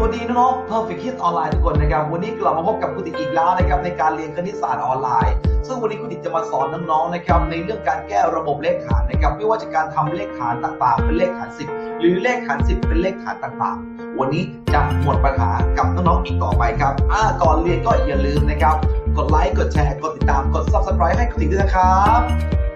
สวัสดีน้องๆ Perfect Kids ออนไลน์ทุกคนนะครับ วันนี้กลับมาพบกับคุณติ๊กอีกแล้วนะครับในการเรียนคณิตศาสตร์ออนไลน์ ซึ่งวันนี้คุณติ๊กจะมาสอนน้องๆนะครับในเรื่องการแก้ระบบเลขฐานนะครับไม่ว่าจะการทำเลขฐานต่างๆ เป็นเลขฐาน 10 หรือเลขฐาน 10 เป็นเลขฐานต่างๆ วันนี้จะหมดปัญหากับน้องๆอีกต่อไปครับอ่าก่อนเรียนก็อย่าลืมนะครับ กดไลค์กดแชร์กดติดตามกด Subscribe ให้คุณติ๊กด้วยนะครับ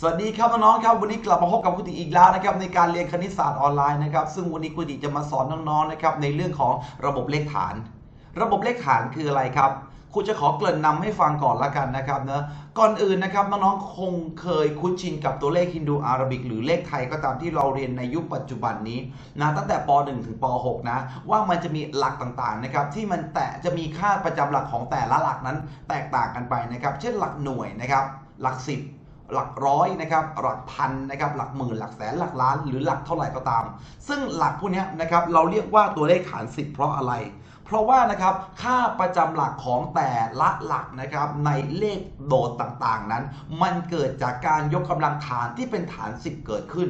สวัสดีครับน้องๆครับวันนี้กลับมาพบกับคุณติอีกแล้วนะครับในการเรียนคณิตศาสตร์ออนไลน์นะครับซึ่งวันนี้คุณติจะมาสอนน้องๆนะครับในเรื่องของระบบเลขฐาน ระบบเลขฐานคืออะไรครับครูจะขอเกริ่นนำให้ฟังก่อนละกันนะครับเนะก่อนอื่นนะครับน้องๆคงเคยคุ้นชินกับตัวเลขฮินดูอาราบิก หรือเลขไทยก็ตามที่เราเรียนในยุคปัจจุบันนี้นะตั้งแต่ป .1 ถึงป .6 นะว่ามันจะมีหลักต่างๆนะครับที่มันแต่จะมีค่าประจำหลักของแต่ละหลักนั้นแตกต่างกันไปนะครับ เช่นหลักหน่วยนะครับหลัก10 หลักร้อยนะครับหลักพันนะครับหลักหมื่นหลักแสนหลักล้าน หรือหลักเท่าไหร่ก็ตาม ซึ่งหลักพวกนี้นะครับเราเรียกว่าตัวเลขฐาน10เพราะอะไร เพราะว่านะครับค่าประจำหลักของแต่ละหลักนะครับในเลขโดดต่างๆนั้น มันเกิดจากการยกกำลังฐานที่เป็นฐาน10เกิดขึ้น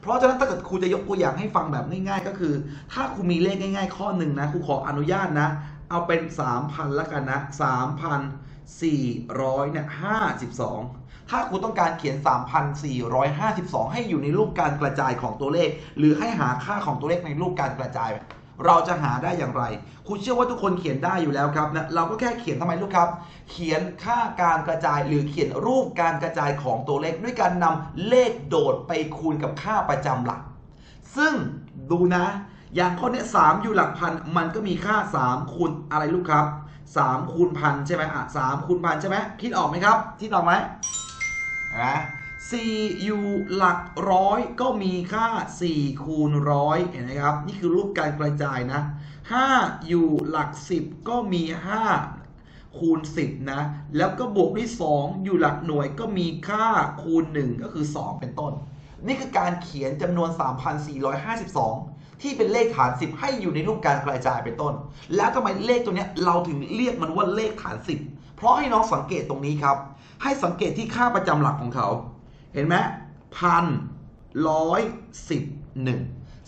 เพราะฉะนั้นถ้าเกิดครูจะยกตัวอย่างให้ฟังแบบง่าย ๆ ก็คือ ถ้าครูมีเลขง่าย ๆ ข้อหนึ่งนะครูขออนุญาตนะ เอาเป็น 3,000ล้วกันนะ3,400เนี่ย52 ถ้าครูต้องการเขียน 3,452 ให้อยู่ในรูปการกระจายของตัวเลข หรือให้หาค่าของตัวเลขในรูปการกระจาย เราจะหาได้อย่างไรครูเชื่อว่าทุกคนเขียนได้อยู่แล้วครับนะเราก็แค่เขียนทำไมลูกครับ เขียนค่าการกระจาย หรือเขียนรูปการกระจายของตัวเลข ด้วยการนำเลขโดดไปคูณกับค่าประจำหลัก ซึ่งดูนะ อย่างข้อนี้สามอยู่หลักพันมันก็มีค่า 3 คูณอะไรลูกครับ 3คูณพันใช่ไหมอะสามคูณพันใช่ไหมคิดออกไหมครับคิดออกไหมนะสี่อยู่หลักร้อยก็มีค่า4คูณร้อยเห็นไหมครับ นี่คือรูปการกระจายนะ5อยู่หลัก10ก็มี5คูณ 10 นะ แล้วก็บวกด้วย 2 อยู่หลักหน่วยก็มีค่าคูณ 1 ก็คือ 2 เป็นต้น นี่คือการเขียนจำนวน 3,452 ที่เป็นเลขฐาน 10 ให้อยู่ในรูปการกระจายเป็นต้น แล้วทำไมเลขตัวนี้เราถึงเรียกมันว่าเลขฐาน 10 เพราะให้น้องสังเกตตรงนี้ครับ ให้สังเกตที่ค่าประจำหลักของเขา เห็นไหมพันร้อยสิบหนึ่ง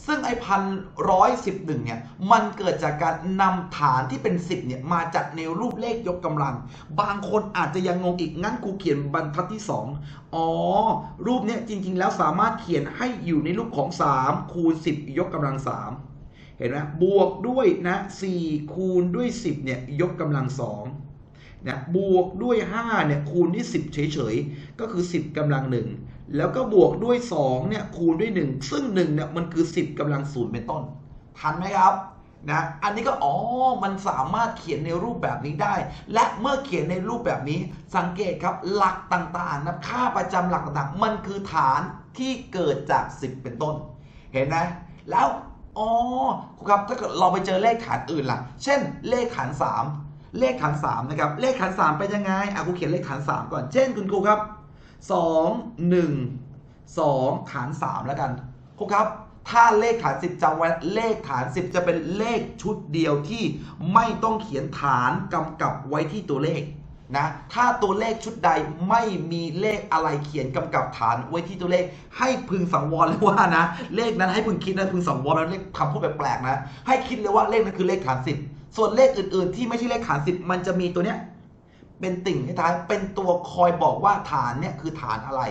ซึ่งไอพันร้อยสิบหนึ่งเนี่ยมันเกิดจากการนำฐานที่เป็น10เนี่ยมาจัดในรูปเลขยกกำลัง บางคนอาจจะยังงงอีกงั้นกูเขียนบรรทัดที่ 2อ๋อ รูปเนี่ยจริงๆ แล้วสามารถเขียนให้อยู่ในรูปของ3คูณ10 ยกกำลัง 3 เห็นไหมบวกด้วยนะ4คูณด้วย 10เนี่ยยกกำลัง2นะบวกด้วย5เนี่ยคูณด้วย10 เฉยๆ ก็คือ 10กำลัง1 แล้วก็บวกด้วย2เนี่ยคูณด้วย 1 ซึ่ง1เนี่ยมันคือ 10กำลังศูนย์เป็นต้น ทันไหมครับนะอันนี้ก็อ๋อมันสามารถเขียนในรูปแบบนี้ได้ และเมื่อเขียนในรูปแบบนี้สังเกตครับหลักต่างๆนะค่าประจำหลักต่างๆ มันคือฐานที่เกิดจาก 10 เป็นต้น เห็นไหมแล้วอ๋อครูครับถ้าเกิดเราไปเจอเลขฐานอื่นล่ะ เช่น เลขฐาน 3 เลขฐาน3นะครับเลขฐาน 3 เป็นยังไงอะครูเขียนเลขฐาน 3 ก่อนเช่นคุณครูครับ 2 1 2ฐาน3แล้วกันครูครับ ถ้าเลขฐาน10จำไว้เลขฐาน10จะเป็นเลขชุดเดียวที่ไม่ต้องเขียนฐานกำกับไว้ที่ตัวเลขนะถ้าตัวเลขชุดใดไม่มีเลขอะไรเขียนกำกับฐานไว้ที่ตัวเลข ให้พึงสังวรเลยว่านะ เลขนั้นให้พึงคิดนะพึงสังวรนะเลขคำพูดแปลกๆนะ ให้คิดเลยว่าเลขนั้นคือเลขฐาน10ส่วนเลขอื่นๆ ที่ไม่ใช่เลขฐาน10มันจะมีตัวเนี้ย เป็นติ่งท้ายเป็นตัวคอยบอกว่าฐานเนี่ยคือฐานอะไร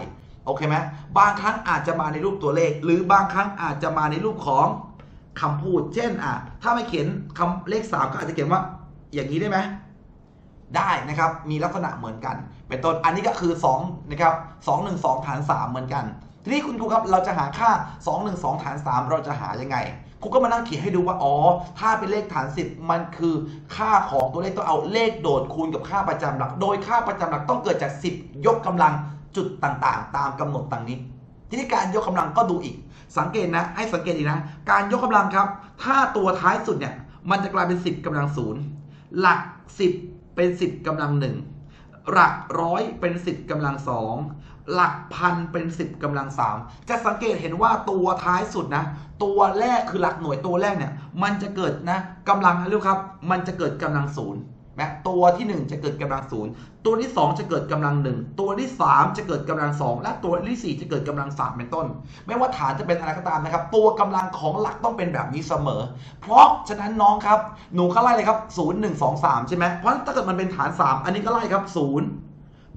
โอเคไหมบางครั้งอาจจะมาในรูปตัวเลข หรือบางครั้งอาจจะมาในรูปของคำพูด เช่นอะถ้าไม่เขียนคำเลข3ก็อาจจะเขียนว่าอย่างนี้ได้ไหมได้นะครับ มีลักษณะเหมือนกัน เป็นต้น อันนี้ก็คือ2นะครับ2 1 2ฐาน 3 เหมือนกัน ทีนี้คุณครูครับ เราจะหาค่า 2 1 2ฐาน 3 เราจะหายังไงูก็มานั่งเขียนให้ดูว่า อ๋อ ถ้าเป็นเลขฐาน10มันคือค่าของตัวเลขต้องเอาเลขโดดคูณกับค่าประจำหลัก โดยค่าประจำหลักต้องเกิดจาก 10 ยกกำลังจุดต่างๆ ตามกำหนดต่างนี้ ทีนี้การยกกำลังก็ดูอีก สังเกตนะ ให้สังเกตอีกนะ การยกกำลังครับ ถ้าตัวท้ายสุดเนี่ย มันจะกลายเป็น 10กำลังศูนย์หลัก 10 เป็น 10กำลังหนึ่ง หลักร้อยเป็นสิบกำลังสองหลักพันเป็นสิบกำลังสามจะสังเกตเห็นว่าตัวท้ายสุดนะ ตัวแรกคือหลักหน่วยตัวแรกเนี่ย มันจะเกิดนะกำลังนะลูกครับ มันจะเกิดกำลังศูนย์ แม้ตัวที่ 1 จะเกิดกำลังศูนย์ตัวที่ 2 จะเกิดกำลังหนึ่งตัวที่ 3 จะเกิดกำลังสองและตัวที่ 4 จะเกิดกำลังสามเป็นต้น ไม่ว่าฐานจะเป็นอะไรก็ตามนะครับ ตัวกำลังของหลักต้องเป็นแบบนี้เสมอ เพราะฉะนั้นน้องครับหนูก็ไล่เลยครับ0 1 2 3 ใช่ไหมเพราะถ้าเกิดมันเป็นฐาน 3 อันนี้ก็ไล่ครับ 0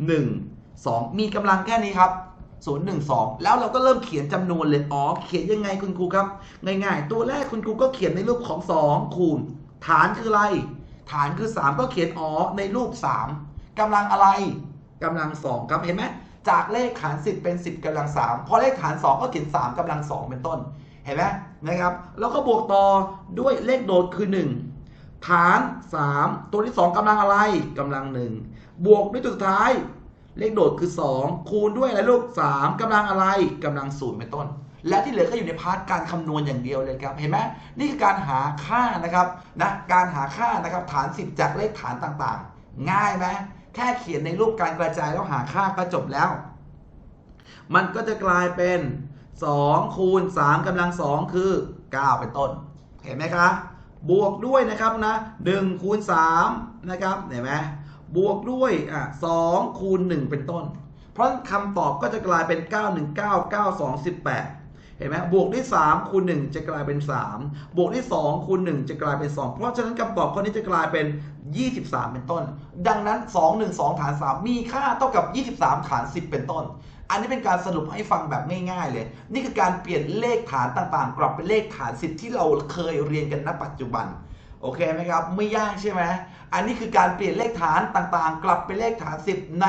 1 2 มีกำลังแค่นี้ครับ0 1 2 แล้วเราก็เริ่มเขียนจำนวนเลยอ๋อเขียนยังไงคุณครูครับ ง่ายๆ ตัวแรกคุณครูก็เขียนในรูปของ 2 คูณ ฐานคืออะไร ฐานคือ 3 ก็เขียนอ๋อในรูป 3กำลังอะไรกำลัง 2 ครับเห็นไหมจากเลขฐาน 10 เป็น 10กำลัง 3 พอเลขฐาน 2 ก็เขียน 3กำลัง 2 เป็นต้น เห็นไหมนะครับ แล้วก็บวกต่อด้วยเลขโดดคือ 1 ฐาน 3 ตัวที่ 2กำลังอะไรกำลัง 1 บวกด้วยตัวสุดท้าย เลขโดดคือ 2 คูณด้วยอะไรลูก 3กำลังอะไรกำลังศูนย์เป็นต้น และที่เหลือก็อยู่ในพาร์ทการคำนวณอย่างเดียวเลยครับ เห็นไหมนี่คือการหาค่านะครับนะการหาค่านะครับฐาน 10 จากเลขฐานต่างๆ ง่ายไหมแค่เขียนในรูปการกระจายแล้วหาค่าก็จบแล้ว มันก็จะกลายเป็น2คูณ3กำลัง 2 คือ 9 เป็นต้น เห็นไหมคะบวกด้วยนะครับนะ1คูณ3นะครับเห็นไหมบวกด้วยอะ2คูณ1เป็นต้น เพราะคำตอบก็จะกลายเป็น 9 1 9 9 2 18 เห็นไหมบวกด้วย3คูณ1จะกลายเป็น 3 บวกด้วย2คูณ1จะกลายเป็น 2 เพราะฉะนั้นคำตอบข้อนี้จะกลายเป็น 23 เป็นต้น ดังนั้น 2 1 2 ฐาน 3 มีค่าเท่ากับ 23 ฐาน 10 เป็นต้น อันนี้เป็นการสรุปให้ฟังแบบง่ายๆเลย นี่คือการเปลี่ยนเลขฐานต่างๆ กลับเป็นเลขฐาน 10 ที่เราเคยเรียนกันณปัจจุบันโอเคไหมครับ ไม่ยากใช่ไหมอันนี้คือการเปลี่ยนเลขฐานต่างๆ กลับเป็นเลขฐาน 10 ใน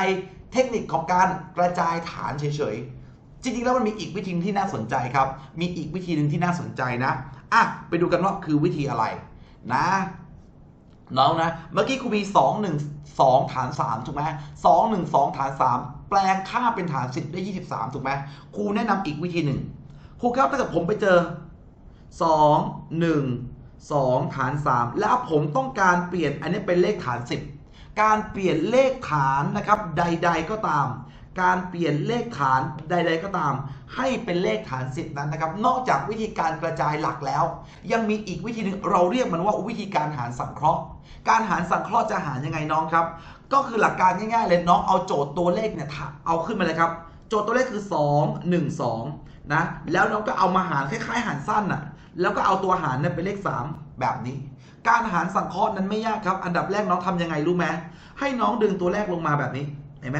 เทคนิคของการกระจายฐานเฉยๆ จริงๆแล้วมันมีอีกวิธีที่น่าสนใจครับ มีอีกวิธีหนึ่งที่น่าสนใจนะอะไปดูกันว่าคือวิธีอะไรนะน้องนะ เมื่อกี้ครูมี 2 1 2 ฐาน 3 ถูกไหม2 1 2ฐาน 3 แปลงค่าเป็นฐาน 10 ได้ 23 ถูกไหมครูแนะนำอีกวิธีหนึ่งครูครับถ้าเกิดผมไปเจอ 2 1 2 ฐาน 3 แล้วผมต้องการเปลี่ยนอันนี้เป็นเลขฐาน 10 การเปลี่ยนเลขฐานนะครับ ใด ๆ ก็ตาม การเปลี่ยนเลขฐานใด ๆ ก็ตาม ให้เป็นเลขฐาน10นั้นนะครับ นอกจากวิธีการกระจายหลักแล้ว ยังมีอีกวิธีหนึ่งเราเรียกมันว่าวิธีการหารสังเคราะห์ การหารสังเคราะห์จะหารยังไงน้องครับ ก็คือหลักการง่ายๆเลยน้องเอาโจทย์ตัวเลขเนี่ยเอาขึ้นมาเลยครับ โจทย์ตัวเลขคือ 2 1 2นะแล้วน้องก็เอามาหารคล้าย ๆ หารสั้นน่ะแล้วก็เอาตัวหารเนี่ยเป็นเลข 3 แบบนี้ การหารสังเคราะห์นั้นไม่ยากครับ อันดับแรกน้องทำยังไงรู้ไหมให้น้องดึงตัวแรกลงมาแบบนี้เห็นไหม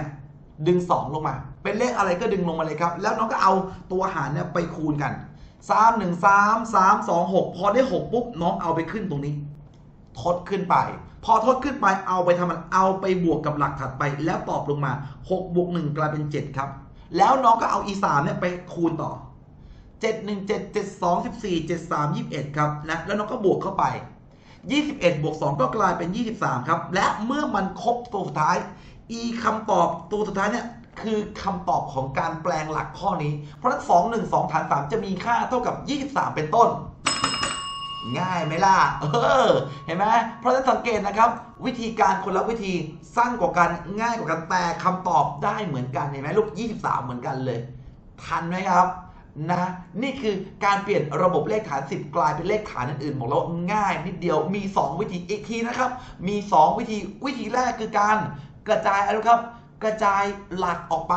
ดึง 2 ลงมา เป็นเลขอะไรก็ดึงลงมาเลยครับ แล้วน้องก็เอาตัวหารเนี่ยไปคูณกัน3 1 3 3 2 6 พอได้ 6 ปุ๊บ น้องเอาไปขึ้นตรงนี้ ทดขึ้นไป พอทดขึ้นไปเอาไปทำมันเอาไปบวกกับหลักถัดไป แล้วตอบลงมา 6บวก1กลายเป็น 7 ครับ แล้วน้องก็เอาอีสามเนี่ยไปคูณต่อ 7 1 7 7 2 14 7 3 21 ครับนะแล้วน้องก็บวกเข้าไป 21บวก2ก็กลายเป็น 23 ครับ และเมื่อมันครบตัวสุดท้าย อีคำตอบตัวสุดท้ายเนี่ยคือคำตอบของการแปลงหลักข้อนี้ เพราะฉะนั้น2 1 2ฐาน3จะมีค่าเท่ากับ 23 เป็นต้น ง่ายไหมล่ะ เออ เห็นไหมเพราะฉะนั้นสังเกตนะครับ วิธีการคนละวิธีสั้นกว่ากันง่ายกว่ากันแต่คำตอบได้เหมือนกันเห็นไหมลูก 23 เหมือนกันเลย ทันไหมครับนะนี่คือการเปลี่ยนระบบเลขฐาน 10 กลายเป็นเลขฐานอื่นๆบอกแล้วง่ายนิดเดียวมี 2 วิธีอีกทีนะครับ มี 2 วิธีวิธีแรกคือการ กระจายอะไรครับ กระจายหลักออกไป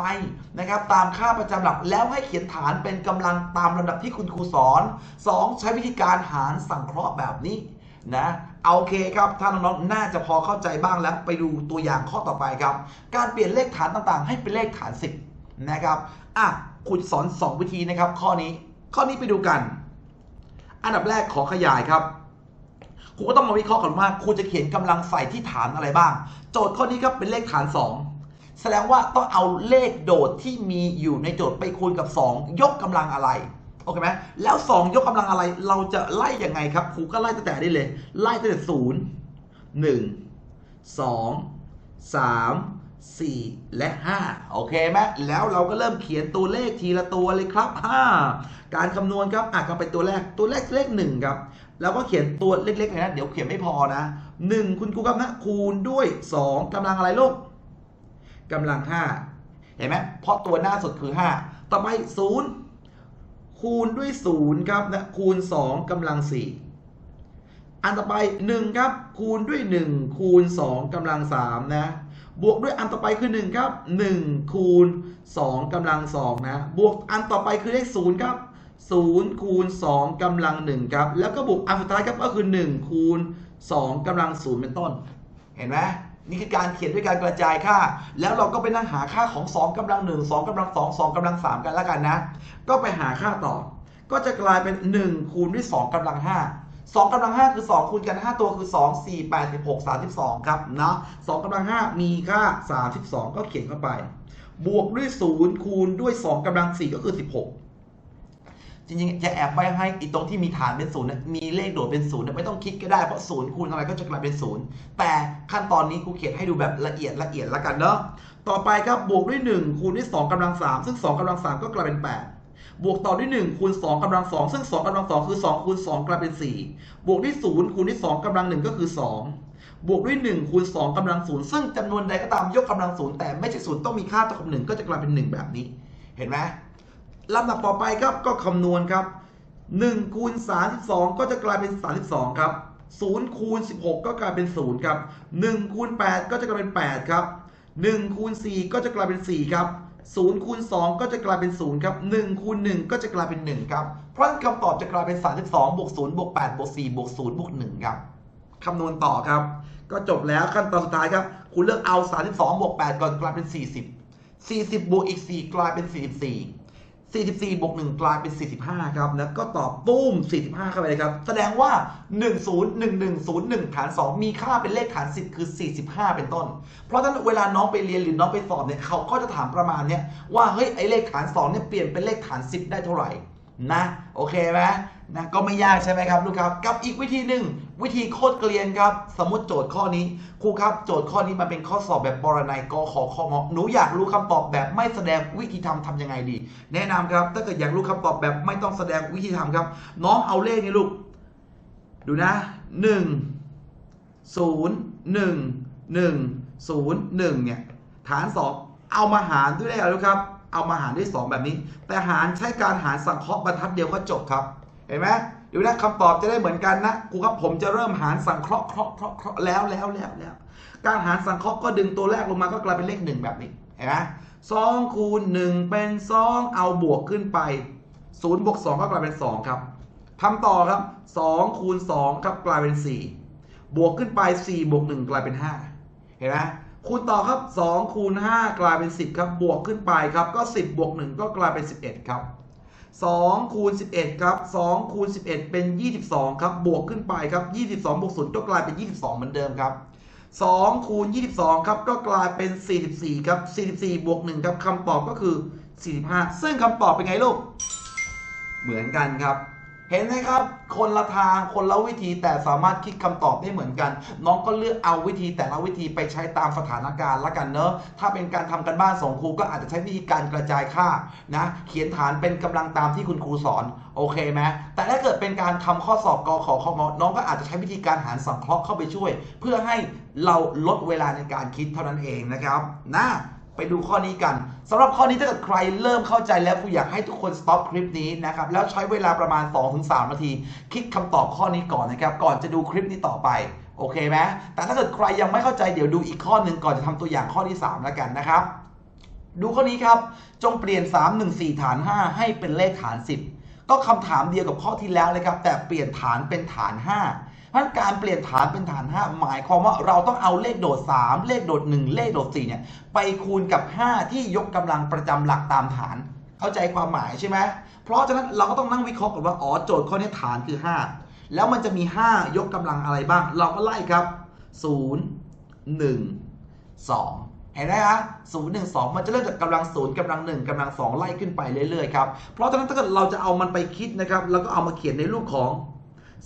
นะครับ ตามค่าประจำหลักแล้วให้เขียนฐานเป็นกำลังตามลำดับที่คุณครูสอน 2 ใช้วิธีการหารสังเคราะห์แบบนี้นะเอาโอเคครับถ้านน้องๆน่าจะพอเข้าใจบ้างแล้วไปดูตัวอย่างข้อต่อไปครับ การเปลี่ยนเลขฐานต่างๆ ให้เป็นเลขฐาน 10 นะครับอะครูสอน 2 วิธีนะครับ ข้อนี้ข้อนี้ไปดูกัน อันดับแรกขอขยายครับ ครูก็ต้องมาวิเคราะห์กันว่าครูจะเขียนกำลังใส่ที่ฐานอะไรบ้าง โจทย์ข้อนี้ครับเป็นเลขฐาน 2 แสดงว่าต้องเอาเลขโดดที่มีอยู่ในโจทย์ไปคูณกับ 2 ยกกำลังอะไรโอเคไหมแล้ว 2 ยกกำลังอะไรเราจะไล่ยังไงครับครูก็ไล่ตั้งแต่ได้เลย ไล่ตั้งแต่ศูนย์หนึ่งสองสามสี่และ5โอเคไหมแล้วเราก็เริ่มเขียนตัวเลขทีละตัวเลยครับ5การคำนวณครับอะก็เป็นตัวแรกตัวแรกเลข1ครับ แล้วก็เขียนตัวเล็กๆเลยนะ เดี๋ยวเขียนไม่พอนะ 1 คุณครูครับนะคูณด้วย 2กำลังอะไรลูกกำลัง 5 เห็นไหมเพราะตัวหน้าสุดคือ 5 ต่อไป 0 คูณด้วย 0 ครับนะคูณ 2กำลัง 4 อันต่อไป 1 ครับ คูณด้วย 1 คูณ 2กำลัง 3 นะ บวกด้วยอันต่อไปคือ 1 ครับ 1 คูณ 2กำลัง 2 นะ บวกอันต่อไปคือเลข 0 ครับ 0คูณ2กำลัง1ครับ แล้วก็บวกอันสุดท้ายครับก็คือ 1 คูณ2กำลัง0เป็นต้น เห็นไหมนี่คือการเขียนด้วยการกระจายค่า แล้วเราก็ไปนั่งหาค่าของ 2กำลัง 1 2กำลัง 2 2กำลัง 3 กันแล้วกันนะ ก็ไปหาค่าต่อ ก็จะกลายเป็น 1 คูณด้วย 2กำลัง 5 2กำลัง 5 คือ 2 คูณกัน 5 ตัวคือ 2 4 8 16 32 ครับเนาะ2กำลัง 5 มีค่า 32 ก็เขียนเข้าไป บวกด้วย 0 คูณด้วย 2กำลัง 4 ก็คือ 16 จริงๆจะแอบไว้ให้อีตรงที่มีฐานเป็นศูนย์มีเลขโดดเป็นศูนย์ไม่ต้องคิดก็ได้เพราะศูนย์คูณอะไรก็จะกลายเป็นศูนย์แต่ขั้นตอนนี้ครูเขียนให้ดูแบบละเอียดละเอียดละกันเนาะต่อไปครับบวกด้วย 1 คูณด้วย2กำลัง3ซึ่ง 2กำลัง3ก็กลายเป็น 8 บวกต่อด้วย 1 คูณ2กำลัง2ซึ่ง 2กำลัง2คือ2คูณ2กลายเป็น 4 บวกด้วย0คูณด้วย2กำลัง1ก็คือ 2 บวกด้วย1คูณ2กำลัง0ซึ่งจำนวนใดก็ตามยกกำลัง0แต่ไม่ใช่0ต้องมีค่าเท่ากับ1ก็จะกลายเป็น 1 แบบนี้ เห็นไหม ลำดับต่อไปครับก็คำนวณครับ1คูณ32 ก็จะกลายเป็น 32 ครับ0คูณ16 ก็กลายเป็น 0 ครับ1คูณ8 ก็จะกลายเป็น 8 ครับ1คูณ4 ก็จะกลายเป็น 4 ครับ0คูณ2 ก็จะกลายเป็น 0 ครับ1คูณ1 ก็จะกลายเป็น 1 ครับ เพราะฉะนั้นคำตอบจะกลายเป็น 32บวก0บวก8บวก4บวก0บวก1ครับคำนวณต่อครับ ก็จบแล้วขั้นตอนสุดท้ายครับ คุณเลือกเอา 32บวก8ก่อนกลายเป็น 40 40บวกอีก 4 กลายเป็น 44 44บวก1กลายเป็น 45 ครับ แล้วก็ตอบตุ้ม 45 เข้าไปเลยครับ แสดงว่า 101101 ฐาน 2 มีค่าเป็นเลขฐาน 10 คือ 45 เป็นต้น เพราะฉะนั้นเวลาน้องไปเรียนหรือน้องไปสอบเนี่ยเขาก็จะถามประมาณเนี้ยว่าเฮ้ยไอเลขฐาน 2 เนี่ยเปลี่ยนเป็นเลขฐาน 10 ได้เท่าไหร่ นะโอเคไหมนะก็ไม่ยากใช่ไหมครับลูกครับ กับอีกวิธีหนึ่งวิธีโคตรเกลียนครับ สมมติโจทย์ข้อนี้ครูครับ โจทย์ข้อนี้มันเป็นข้อสอบแบบปรนัยกขอข้องอหนูอยากรู้คำตอบแบบไม่แสดงวิธีทำทำยังไงดี แนะนำครับ ถ้าเกิดอยากรู้คำตอบแบบไม่ต้องแสดงวิธีทำครับ น้องเอาเลขนี้ลูก ดูนะหนึ่งศูนย์หนึ่งหนึ่งศูนย์หนึ่งเนี่ยฐานสองเอามาหารด้วยได้ครับ เอามาหารด้วย 2 แบบนี้ แต่หารใช้การหารสังเคราะห์บรรทัดเดียวก็จบครับ เห็นไหมเดี๋ยวนะคำตอบจะได้เหมือนกันนะครูครับผมจะเริ่มหารสังเคราะห์เคราะห์เคราะห์เคราะห์แล้วแล้วแล้วแล้วการหารสังเคราะห์ก็ดึงตัวแรกลงมาก็กลายเป็นเลขหนึ่งแบบนี้เห็นไหมสองคูณหนึ่งเป็นสองเอาบวกขึ้นไปศูนย์บวกสองก็กลายเป็นสองครับทำต่อครับสองคูณสองครับกลายเป็นสี่บวกขึ้นไปสี่บวกหนึ่งกลายเป็นห้าเห็นไหม คูณต่อครับ 2 คูณ 5 กลายเป็น 10 ครับ บวกขึ้นไปครับ ก็ 10 บวก 1 ก็กลายเป็น 11 ครับ 2 คูณ 11 ครับ 2 คูณ 11 เป็น 22 ครับ บวกขึ้นไปครับ 22 บวก0ก็กลายเป็น 22 เหมือนเดิมครับ 2 คูณ 22 ครับ ก็กลายเป็น 44 ครับ 44 บวก 1 ครับคำตอบก็คือ 45 ซึ่งคำตอบเป็นไงลูก เหมือนกันครับ เห็นไหมครับ คนละทางคนละวิธีแต่สามารถคิดคำตอบได้เหมือนกัน น้องก็เลือกเอาวิธีแต่ละวิธีไปใช้ตามสถานการณ์ละกันเนอะถ้าเป็นการทำกันบ้านส่งครูก็อาจจะใช้วิธีการกระจายค่านะ เขียนฐานเป็นกำลังตามที่คุณครูสอนโอเคไหมแต่ถ้าเกิดเป็นการทำข้อสอบกขอขอน้องก็อาจจะใช้วิธีการหารสังเคราะห์เข้าไปช่วย เพื่อให้เราลดเวลาในการคิดเท่านั้นเองนะครับนะ ไปดูข้อนี้กันสำหรับข้อนี้ถ้าเกิดใครเริ่มเข้าใจแล้วครูอยากให้ทุกคนสต็อปคลิปนี้นะครับแล้วใช้เวลาประมาณ 2-3 นาที คิดคำตอบข้อนี้ก่อนนะครับ ก่อนจะดูคลิปนี้ต่อไปโอเคไหมแต่ถ้าเกิดใครยังไม่เข้าใจเดี๋ยวดูอีกข้อหนึ่งก่อนจะทำตัวอย่างข้อที่ 3 แล้วกันนะครับ ดูข้อนี้ครับ จงเปลี่ยน 314 ฐาน 5 ให้เป็นเลขฐาน 10 ก็คำถามเดียวกับข้อที่แล้วเลยครับ แต่เปลี่ยนฐานเป็นฐาน 5 พราะฉะนั้นการเปลี่ยนฐานเป็นฐาน 5 หมายความว่าเราต้องเอาเลขโดด 3 เลขโดด 1 เลขโดด4เนี่ยไปคูณกับ 5 ที่ยกกำลังประจำหลักตามฐาน เข้าใจความหมายใช่ไหมเพราะฉะนั้นเราก็ต้องนั่งวิเคราะห์กันว่าอ๋อโจทย์ข้อนี้ฐานคือ 5 แล้วมันจะมี 5 ยกกำลังอะไรบ้าง เราก็ไล่ครับ 0 1 2เห็นไหมฮะศูนย์หนึ่งสองมันจะเริ่มจากกำลังศูนย์กำลังหนึ่งกำลังสองไล่ขึ้นไปเรื่อยๆครับ เพราะฉะนั้นถ้าเกิดเราจะเอามันไปคิดนะครับ แล้วก็เอามาเขียนในรูปของ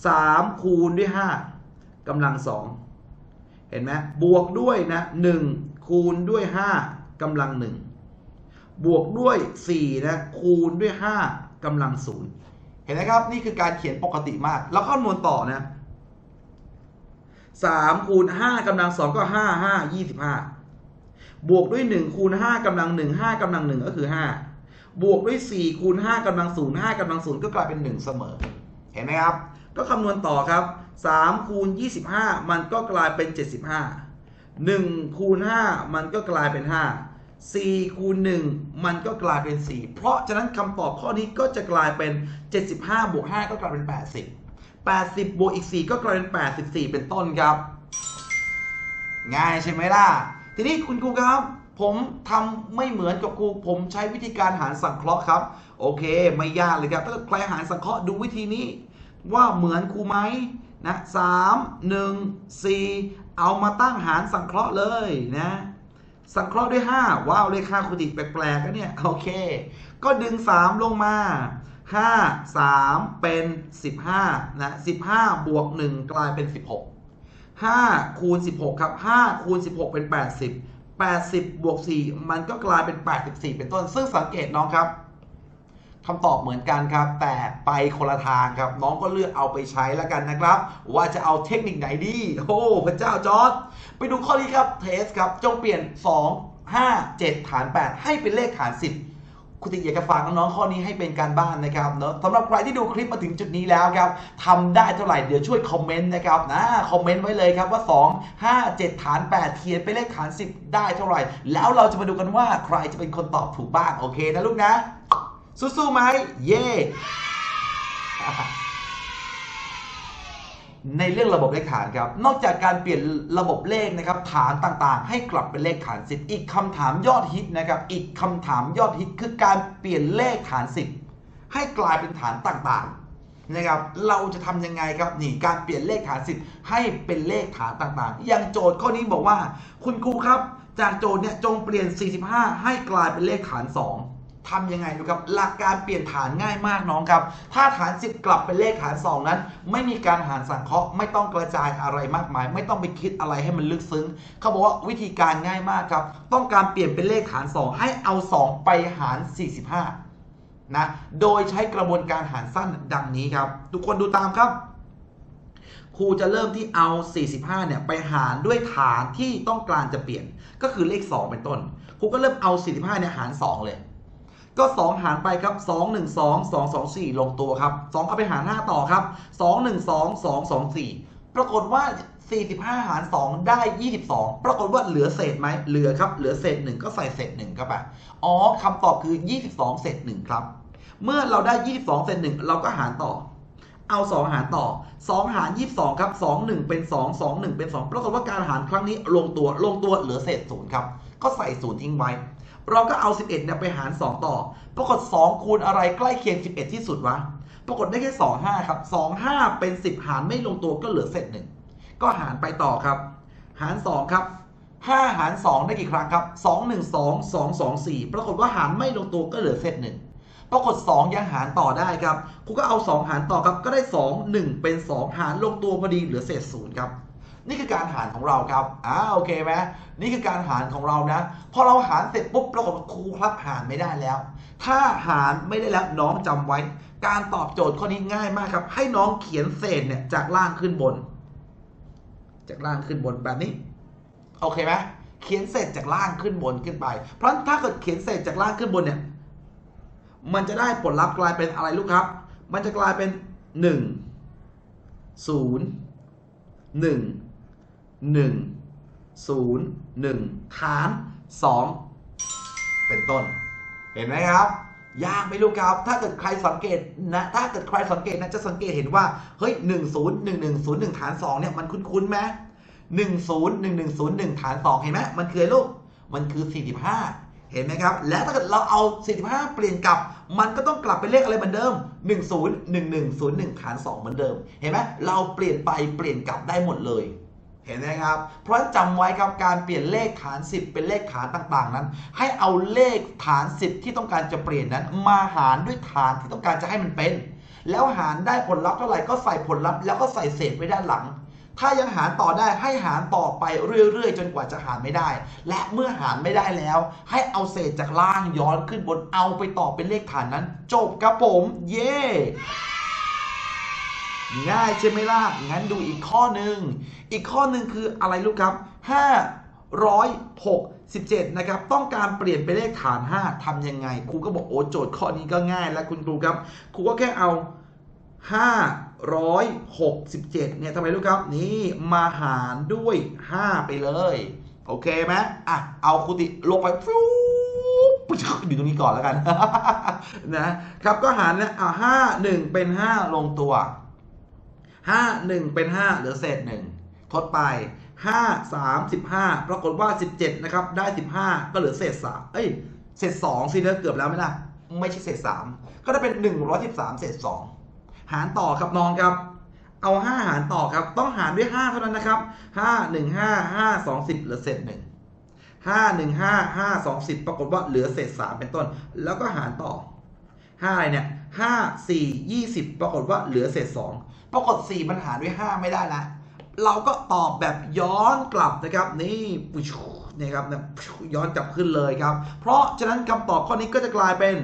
3 คูณด้วย 5กำลังสองเห็นไหมบวกด้วยนะ1คูณด้วย 5กำลังหนึ่งบวกด้วย4นะคูณด้วย 5กำลังศูนย์เห็นไหมครับ นี่คือการเขียนปกติมาก แล้วคำนวณต่อนะ3คูณ5กำลังสองก็ 5 5 25 บวกด้วย 1 คูณ5กำลัง 1 5กำลัง 1 ก็คือ 5 บวกด้วย 4 คูณ 5กำลัง 0 5กำลัง 0 ก็กลายเป็น 1 เสมอ เห็นไหมครับ ก็คำนวณต่อครับ3คูณ25 มันก็กลายเป็น 75 1คูณ5มันก็กลายเป็น 5 4คูณ1มันก็กลายเป็น 4 เพราะฉะนั้นคำตอบข้อนี้ก็จะกลายเป็น 75บวก5ก็กลายเป็น 80 80บวกอีก 4 ก็กลายเป็น 84 เป็นต้นครับ ง่ายใช่ไหมล่ะ ทีนี้คุณครูครับ ผมทำไม่เหมือนกับครู ผมใช้วิธีการหารสังเคราะห์ครับ โอเค ไม่ยากเลยครับ ถ้าเกิดใครหารสังเคราะห์ดูวิธีนี้ ว่าเหมือนครูไหมนะสามหนึ่งสี่เอามาตั้งหารสังเคราะห์เลยนะ สังเคราะห์ด้วย 5 ว้าวเลขค่าคูณอีกแปลกๆก็เนี่ยโอเค ก็ดึง 3 ลงมา 5 3 เป็น 15นะ15 บวก 1 กลายเป็น 16 5 คูณ 16 ครับ 5 คูณ 16 เป็น 80 80 บวก 4 มันก็กลายเป็น 84 เป็นต้น ซึ่งสังเกตน้องครับ คำตอบเหมือนกันครับ แต่ไปคนละทางครับ น้องก็เลือกเอาไปใช้แล้วกันนะครับ ว่าจะเอาเทคนิคไหนดี โอ้พระเจ้าจอร์ดไปดูข้อนี้ครับเทสครับจงเปลี่ยน 2 5 7 ฐาน 8 ให้เป็นเลขฐาน 10คุณติอยากจะฝากน้องๆข้อนี้ให้เป็นการบ้านนะครับเนอะสำหรับใครที่ดูคลิปมาถึงจุดนี้แล้วครับทำได้เท่าไหร่เดี๋ยวช่วยคอมเมนต์นะครับนะคอมเมนต์ไว้เลยครับว่า 2 5 7 ฐาน 8 เขียนเป็นเลขฐาน 10 ได้เท่าไหร่ แล้วเราจะมาดูกันว่าใครจะเป็นคนตอบถูกบ้างโอเคนะลูกนะ สู้ๆไหมเย่ในเรื่องระบบเลขฐานครับ นอกจากการเปลี่ยนระบบเลขนะครับ ฐานต่างๆ ให้กลับเป็นเลขฐาน10อีกคำถามยอดฮิตนะครับ อีกคำถามยอดฮิตคือการเปลี่ยนเลขฐาน10ให้กลายเป็นฐานต่างๆนะครับ เราจะทำยังไงครับนี่การเปลี่ยนเลขฐาน10ให้เป็นเลขฐานต่างๆ อย่างโจทย์ข้อนี้บอกว่า คุณครูครับ จากโจทย์เนี่ยจงเปลี่ยน 45 ให้กลายเป็นเลขฐาน 2 ทำยังไงดูครับหลักการเปลี่ยนฐานง่ายมากน้องครับ ถ้าฐาน 10 กลับเป็นเลขฐาน 2 นั้น ไม่มีการหารสังเคราะห์ไม่ต้องกระจายอะไรมากมาย ไม่ต้องไปคิดอะไรให้มันลึกซึ้ง เขาบอกว่าวิธีการง่ายมากครับ ต้องการเปลี่ยนเป็นเลขฐาน 2 ให้เอา 2 ไปหาร 45นะโดยใช้กระบวนการหารสั้นดังนี้ครับ ทุกคนดูตามครับครูจะเริ่มที่เอา 45 เนี่ย ไปหารด้วยฐานที่ต้องการจะเปลี่ยน ก็คือเลข 2 เป็นต้น ครูก็เริ่มเอา 45 เนี่ยหาร 2 เลย ก็ 2 หารไปครับ 2 1 2 2 2 4 ลงตัวครับ 2 เอาไปหาร 5 ต่อครับ 2 1 2 2 2 4 ปรากฏว่า 45 หาร 2 ได้ 22 ปรากฏว่าเหลือเศษไหมเหลือครับ เหลือเศษ 1 ก็ใส่เศษ1เข้าไปอ๋อคำตอบคือ 22 เศษ 1 ครับ เมื่อเราได้ 22 เศษ 1 เราก็หารต่อ เอา 2 หารต่อ 2 หาร 22 ครับ 2 1 เป็น 2 2 1 เป็น 2 ปรากฏว่าการหารครั้งนี้ลงตัว ลงตัวเหลือเศษ 0 ครับ ก็ใส่ 0 ทิ้งไว้ เราก็เอา 11เนี่ยไปหาร 2 ต่อ ปรากฏ 2 คูณอะไรใกล้เคียง 11 ที่สุดวะ ปรากฏได้แค่ 2 5 ครับ 2 5 เป็น 10 หารไม่ลงตัวก็เหลือเศษ1ก็หารไปต่อครับ หาร 2 ครับ 5 หาร 2 ได้กี่ครั้งครับ 2 1 2 2 2 4 ปรากฏว่าหารไม่ลงตัวก็เหลือเศษ1ปรากฏ 2 ยังหารต่อได้ครับครูก็เอา 2 หารต่อครับ ก็ได้ 2 1 เป็น 2 หารลงตัวพอดีเหลือเศษ0ครับ นี่คือการหารของเราครับอ่าโอเคไหมนี่คือการหารของเรานะพอเราหารเสร็จปุ๊บปรากฏครูครับหารไม่ได้แล้ว ถ้าหารไม่ได้แล้วน้องจำไว้ การตอบโจทย์ข้อนี้ง่ายมากครับ ให้น้องเขียนเศษเนี่ยจากล่างขึ้นบน จากล่างขึ้นบนแบบนี้โอเคไหมเขียนเศษจากล่างขึ้นบนขึ้นไป เพราะถ้าเกิดเขียนเศษจากล่างขึ้นบนเนี่ย มันจะได้ผลลัพธ์กลายเป็นอะไรลูกครับ มันจะกลายเป็น1 0 1 1 0 1 ฐาน 2 เป็นต้น เห็นไหมครับ ยากไหมลูกครับ ถ้าเกิดใครสังเกตนะ ถ้าเกิดใครสังเกตนะ จะสังเกตเห็นว่า เฮ้ย 1 0 1 1 0 1 ฐาน 2 เนี่ย มันคุ้นๆไหม1 0 1 1 0 1 ฐาน 2 เห็นไหม มันคืออะไรลูก มันคือ 45เห็นไหมครับ และถ้าเกิดเราเอา 45 เปลี่ยนกลับ มันก็ต้องกลับเป็นเลขอะไรเหมือนเดิม 10 11 01ฐาน 2 เหมือนเดิม เห็นไหมเราเปลี่ยนไปเปลี่ยนกลับได้หมดเลย เห็นไหมครับ เพราะฉะนั้นจำไว้ครับการเปลี่ยนเลขฐาน 10 เป็นเลขฐานต่างๆ นั้น ให้เอาเลขฐาน 10 ที่ต้องการจะเปลี่ยนนั้น มาหารด้วยฐานที่ต้องการจะให้มันเป็น แล้วหารได้ผลลัพธ์เท่าไหร่ก็ใส่ผลลัพธ์แล้วก็ใส่เศษไว้ด้านหลัง ถ้ายังหารต่อได้ให้หารต่อไปเรื่อยๆ จนกว่าจะหารไม่ได้ และเมื่อหารไม่ได้แล้ว ให้เอาเศษจากล่างย้อนขึ้นบนเอาไปต่อเป็นเลขฐานนั้น จบครับผม เย้ ง่ายใช่ไหมล่ะ งั้นดูอีกข้อหนึ่ง อีกข้อหนึ่งคืออะไรลูกครับ 567 นะครับ ต้องการเปลี่ยนเป็นเลขฐาน 5ทำยังไง ครูก็บอกโอ้โจทย์ข้อนี้ก็ง่ายแล้วคุณครูครับ ครูก็แค่เอา 567 เนี่ยทำไมรู้ครับ นี่มาหารด้วย 5 ไปเลย โอเคไหมอะ เอาคูติลงไปฟิวปุ๊บอยู่ตรงนี้ก่อนแล้วกัน นะครับก็หารนะอะห้าหนึ่งเป็นห้าลงตัว ห้าหนึ่งเป็นห้าเหลือเศษหนึ่งทดไปห้าสามสิบห้าปรากฏว่าสิบเจ็ดนะครับได้สิบห้าก็เหลือเศษสามเอ้ยเศษสองสิเนอะเกือบแล้วไหมล่ะไม่ใช่เศษสามก็ได้เป็นหนึ่งร้อยสิบสามเศษสองหารต่อครับน้องครับเอาห้าหารต่อครับ ต้องหารด้วยห้าเท่านั้นนะครับห้าหนึ่งห้าห้าสองสิบเหลือเศษหนึ่งห้าหนึ่งห้าห้าสองสิบปรากฏว่าเหลือเศษสามเป็นต้น แล้วก็หารต่อห้าอะไรเนี่ยห้าสี่ยี่สิบปรากฏว่าเหลือเศษสอง ปรากฏ 4 มันหารด้วย 5 ไม่ได้นะ เราก็ตอบแบบย้อนกลับนะครับ นี่ปุ๊ชนี่ครับนะย้อนกลับขึ้นเลยครับ เพราะฉะนั้นคำตอบข้อนี้ก็จะกลายเป็น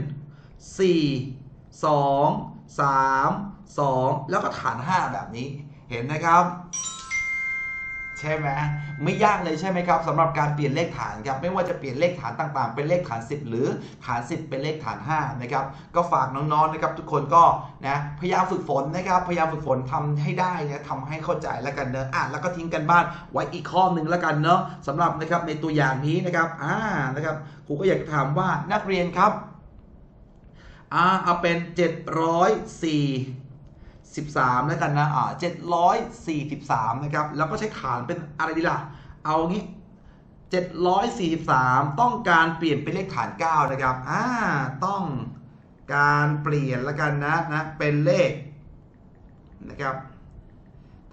4 2 3 2 แล้วก็ฐาน 5 แบบนี้เห็นนะครับ ใช่ไหมไม่ยากเลยใช่ไหมครับสำหรับการเปลี่ยนเลขฐานครับไม่ว่าจะเปลี่ยนเลขฐานต่างๆ เป็นเลขฐาน 10 หรือฐาน 10 เป็นเลขฐาน5นะครับก็ฝากน้องๆนะครับทุกคนก็นะพยายามฝึกฝนนะครับพยายามฝึกฝนทำให้ได้นะทำให้เข้าใจแล้วกันเนอะอะแล้วก็ทิ้งกันบ้านไว้อีกข้อหนึ่งแล้วกันเนอะสำหรับนะครับในตัวอย่างนี้นะครับอ่านะครับครูก็อยากถามว่านักเรียนครับอ่าเอาเป็น 704 13 แล้วกันนะอ่า743 นะครับ แล้วก็ใช้ฐานเป็นอะไรดีล่ะ เอางี้ 743 ต้องการเปลี่ยนเป็นเลขฐาน 9 นะครับอ่าต้องการเปลี่ยนแล้วกันนะนะ เป็นเลขนะครับ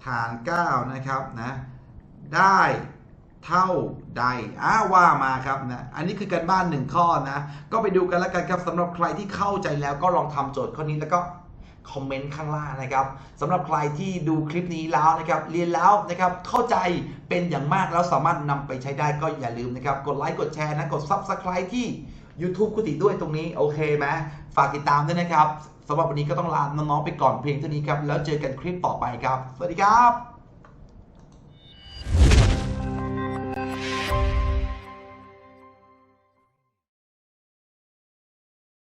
ฐาน 9 นะครับนะ ได้เท่าใดอ้าว่ามาครับนะ อันนี้คือการบ้านหนึ่งข้อนะ ก็ไปดูกันแล้วกันครับสำหรับใครที่เข้าใจแล้วก็ลองทำโจทย์ข้อนี้แล้วก็ คอมเมนต์ข้างล่างนะครับสำหรับใครที่ดูคลิปนี้แล้วนะครับเรียนแล้วนะครับเข้าใจเป็นอย่างมากแล้วสามารถนำไปใช้ได้ก็อย่าลืมนะครับ กดไลค์กดแชร์นะกด Subscribe ที่ YouTube กุฏิด้วยตรงนี้โอเคไหมฝากติดตามด้วยนะครับสำหรับวันนี้ก็ต้องลาน้องๆไปก่อนเพียงเท่านี้ครับ แล้วเจอกันคลิปต่อไปครับ สวัสดีครับ